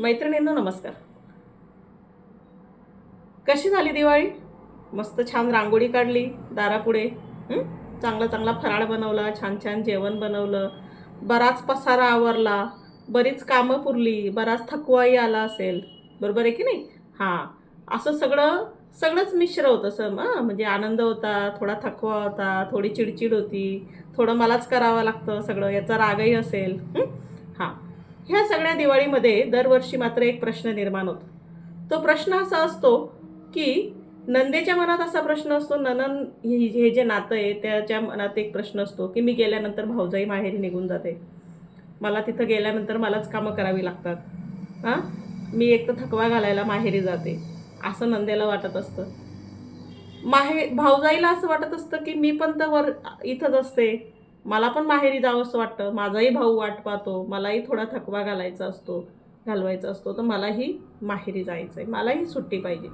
मैत्रिणींना नमस्कार. कशी झाली दिवाळी? मस्त छान रांगोळी काढली दारापुढे चांगला चांगला फराळ बनवला छान छान जेवण बनवलं बराच पसारा आवरला बरीच कामं पुरली बराच थकवाही आला असेल. बरोबर आहे की नाही? हां. असं सगळं सगळंच मिश्र होतं सम हां? म्हणजे आनंद होता थोडा थकवा होता थोडी चिडचिड होती थोडं मलाच करावं लागतं सगळं याचा रागही असेल हां. ह्या सगळ्या दिवाळीमध्ये दरवर्षी मात्र एक प्रश्न निर्माण होतो. तो प्रश्न असा असतो की नंदेच्या मनात असा प्रश्न असतो ननन हे हे जे नातं आहे त्याच्या मनात एक प्रश्न असतो की मी गेल्यानंतर भाऊजाई माहेरी निघून जाते. मला तिथं गेल्यानंतर मलाच कामं करावी लागतात. हां? मी एक तर थकवा घालायला माहेरी जाते. असं नंदेला वाटत असतं. माहे भाऊजाईला असं वाटत असतं की मी पण तर वर इथंच असते. मला पण माहेरी जावंसं वाटतं. माझाही भाऊ वाट पाहतो. मलाही थोडा थकवा घालायचा असतो घालवायचा असतो. तर मलाही माहेरी जायचं आहे मलाही सुट्टी पाहिजे.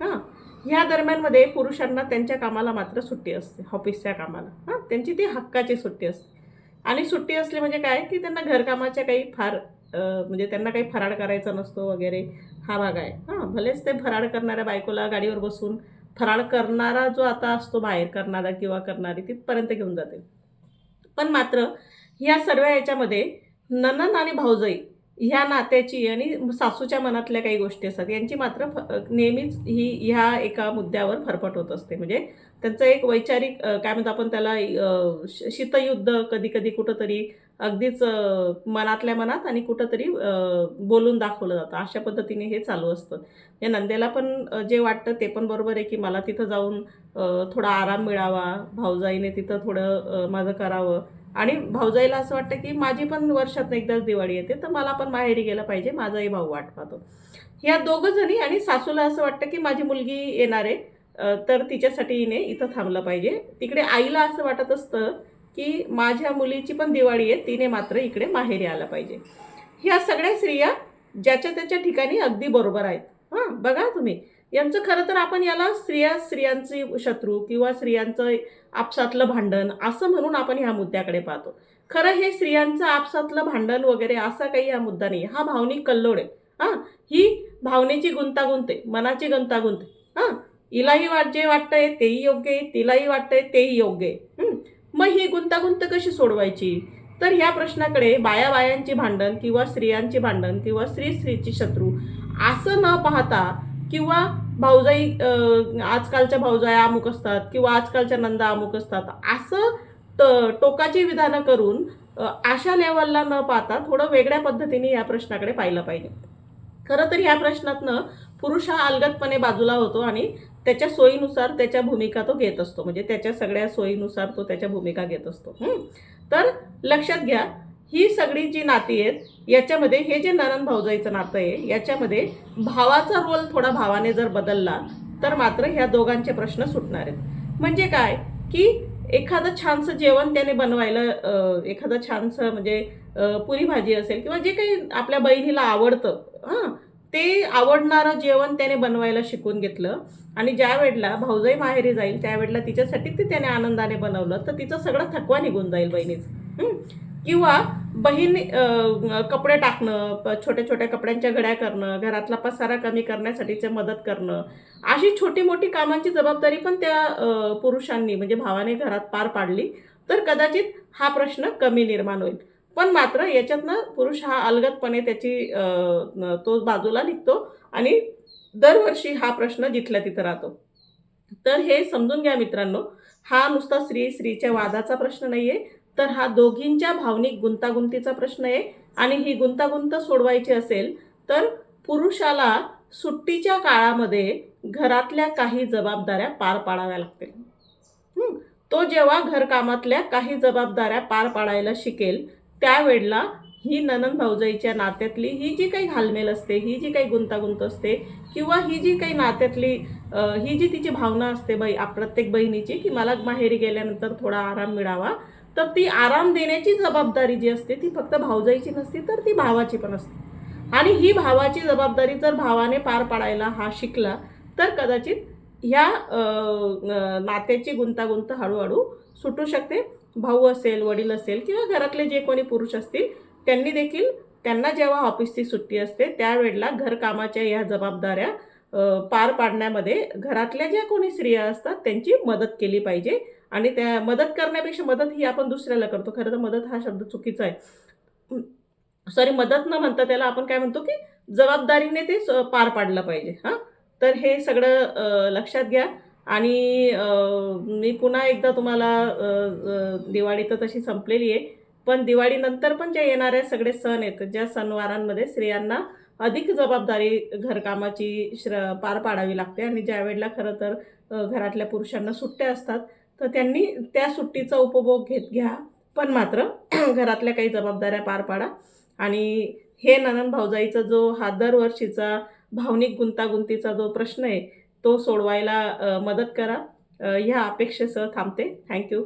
हां. ह्या दरम्यानमध्ये पुरुषांना त्यांच्या कामाला मात्र सुट्टी असते. ऑफिसच्या कामाला. हां. त्यांची ती हक्काची सुट्टी असते. आणि सुट्टी असली म्हणजे काय? की त्यांना घरकामाच्या काही फार म्हणजे त्यांना काही फराळ करायचा नसतो वगैरे. हा भाग आहे. हां. भलेच ते फराळ करणाऱ्या बायकोला गाडीवर बसून फराळ करणारा जो आता असतो बाहेर करणारा किंवा करणारी तिथपर्यंत घेऊन जाते पण मात्र ह्या सर्व याच्यामध्ये ननन आणि भाऊजाई ह्या नात्याची आणि सासूच्या मनातल्या काही गोष्टी असतात. यांची मात्र फ नेहमीच ही ह्या एका मुद्द्यावर फरफट होत असते. म्हणजे त्यांचं एक वैचारिक काय म्हणतो आपण त्याला श- शीतयुद्ध कधी कधी कुठंतरी अगदीच मनातल्या मनात आणि कुठंतरी बोलून दाखवलं जातं. अशा पद्धतीने हे चालू असतं. या नंदेला पण जे वाटतं ते पण बरोबर आहे की मला तिथं जाऊन थोडा आराम मिळावा भाऊजाईने तिथं थोडं माझं करावं. आणि भाऊजाईला असं वाटतं की माझी पण वर्षात एकदाच दिवाळी येते तर मला पण माहेरी गेलं पाहिजे माझाही भाऊ वाट पाहतो. ह्या दोघं जणी आणि सासूला असं वाटतं की माझी मुलगी येणार आहे तर तिच्यासाठी हिने इथं थांबलं पाहिजे. तिकडे आईला असं वाटत असतं की माझ्या मुलीची पण दिवाळी आहे तिने मात्र इकडे माहेरी आलं पाहिजे. ह्या सगळ्या स्त्रिया ज्याच्या त्याच्या ठिकाणी अगदी बरोबर आहेत. हां बघा तुम्ही. यांचं खरं तर आपण याला स्त्रिया स्त्रियांची शत्रू किंवा स्त्रियांचं आपसातलं भांडण असं म्हणून आपण ह्या मुद्द्याकडे पाहतो. खरं हे स्त्रियांचं आपसातलं भांडण वगैरे असा काही हा मुद्दा नाही. हा भावनिक कल्लोळ आहे. हां ही भावनेची गुंतागुंत आहे मनाची गुंतागुंत आहे. हां हिलाही वाट जे वाटतंय तेही योग्य आहे तिलाही वाटतंय तेही योग्य आहे. मग ही गुंतागुंत कशी सोडवायची? तर ह्या प्रश्नाकडे बाया बायांची भांडण किंवा स्त्रियांची भांडण किंवा स्त्री स्त्रीची शत्रू असं न पाहता किंवा भाऊजाई आजकालच्या भाऊजाया अमुक असतात किंवा आजकालच्या नंदा अमुक असतात असं त टोकाची विधानं करून अशा लेवलला न पाहता थोडं वेगळ्या पद्धतीने या प्रश्नाकडे पाहिलं पाहिजे. खरं तर ह्या प्रश्नातनं पुरुष हा अलगदपणे बाजूला होतो आणि त्याच्या सोयीनुसार त्याच्या भूमिका तो घेत असतो. म्हणजे त्याच्या सगळ्या सोयीनुसार तो त्याच्या भूमिका घेत असतो. तर लक्षात घ्या ही सगळी जी नाती आहेत याच्यामध्ये हे जे नरन भाऊजाईचं नातं आहे याच्यामध्ये भावाचा रोल थोडा भावाने जर बदलला तर मात्र ह्या दोघांचे प्रश्न सुटणार आहेत. म्हणजे काय? की एखादं छानसं जेवण त्याने बनवायला एखादं छानसं म्हणजे पुरी भाजी असेल किंवा जे काही आपल्या बहिणीला आवडतं हां? ते आवडणारं जेवण त्याने बनवायला शिकून घेतलं. आणि ज्या वेळेला भाऊजाई माहेरी जाईल त्यावेळेला तिच्यासाठी ते त्याने आनंदाने बनवलं. तर तिचा सगळा थकवा निघून जाईल बहिणीचं. किंवा बहीण कपडे टाकणं छोट्या छोट्या कपड्यांच्या घड्या करणं घरातला पसारा कमी करण्यासाठीचे मदत करणं अशी छोटी मोठी कामांची जबाबदारी पण त्या पुरुषांनी म्हणजे भावाने घरात पार पाडली. तर कदाचित हा प्रश्न कमी निर्माण होईल. पण मात्र याच्यातनं पुरुष हा अलगदपणे त्याची तो बाजूला निघतो आणि दरवर्षी हा प्रश्न जिथल्या तिथं राहतो. तर हे समजून घ्या मित्रांनो हा नुसता स्त्री स्त्रीच्या वादाचा प्रश्न नाही आहे तर हा दोघींच्या भावनिक गुंतागुंतीचा प्रश्न आहे आणि ही गुंतागुंत सोडवायची असेल तर पुरुषाला सुट्टीच्या काळामध्ये घरातल्या काही जबाबदाऱ्या पार पाडाव्या लागतील. तो जेव्हा घरकामातल्या काही जबाबदाऱ्या पार पाडायला शिकेल त्यावेळेला ही ननन भाऊजाईच्या नात्यातली ही जी काही घालमेल असते ही जी काही गुंतागुंत असते किंवा ही जी काही नात्यातली ही जी तिची भावना असते बाई प्रत्येक बहिणीची की मला माहेरी गेल्यानंतर थोडा आराम मिळावा तर ती आराम देण्याची जबाबदारी जी असते ती फक्त भाऊजाईची नसते तर ती भावाची पण असते. आणि ही भावाची जबाबदारी जर भावाने पार पाडायला हा शिकला तर कदाचित ह्या नात्याची गुंतागुंत हळूहळू सुटू शकते. भाऊ असेल वडील असेल किंवा घरातले जे कोणी पुरुष असतील त्यांनी देखील त्यांना जेव्हा ऑफिसची सुट्टी असते त्यावेळेला घरकामाच्या या जबाबदाऱ्या पार पाडण्यामध्ये घरातल्या ज्या कोणी स्त्रिया असतात त्यांची मदत केली पाहिजे. आणि त्या मदत करण्यापेक्षा मदत ही आपण दुसऱ्याला करतो. खरं तर मदत हा शब्द चुकीचा आहे. सॉरी मदत न म्हणता त्याला आपण काय म्हणतो की जबाबदारीने ते स- पार पाडलं पाहिजे. हां? तर हे सगळं लक्षात घ्या. आणि मी पुन्हा एकदा तुम्हाला दिवाळी तर तशी संपलेली आहे पण दिवाळीनंतर पण जे येणारे सगळे सण आहेत ज्या सणवारांमध्ये स्त्रियांना अधिक जबाबदारी घरकामाची श्र पार पाडावी लागते आणि ज्या वेळेला खरं तर घरातल्या पुरुषांना सुट्ट्या असतात तर त्यांनी त्या सुट्टीचा उपभोग घेत घ्या पण मात्र घरातल्या काही जबाबदाऱ्या पार पाडा. आणि हे ननन भाऊजाईचा जो हा दरवर्षीचा भावनिक गुंतागुंतीचा जो प्रश्न आहे तो सोडवायला मदत करा. ह्या अपेक्षेसह थांबते. थँक्यू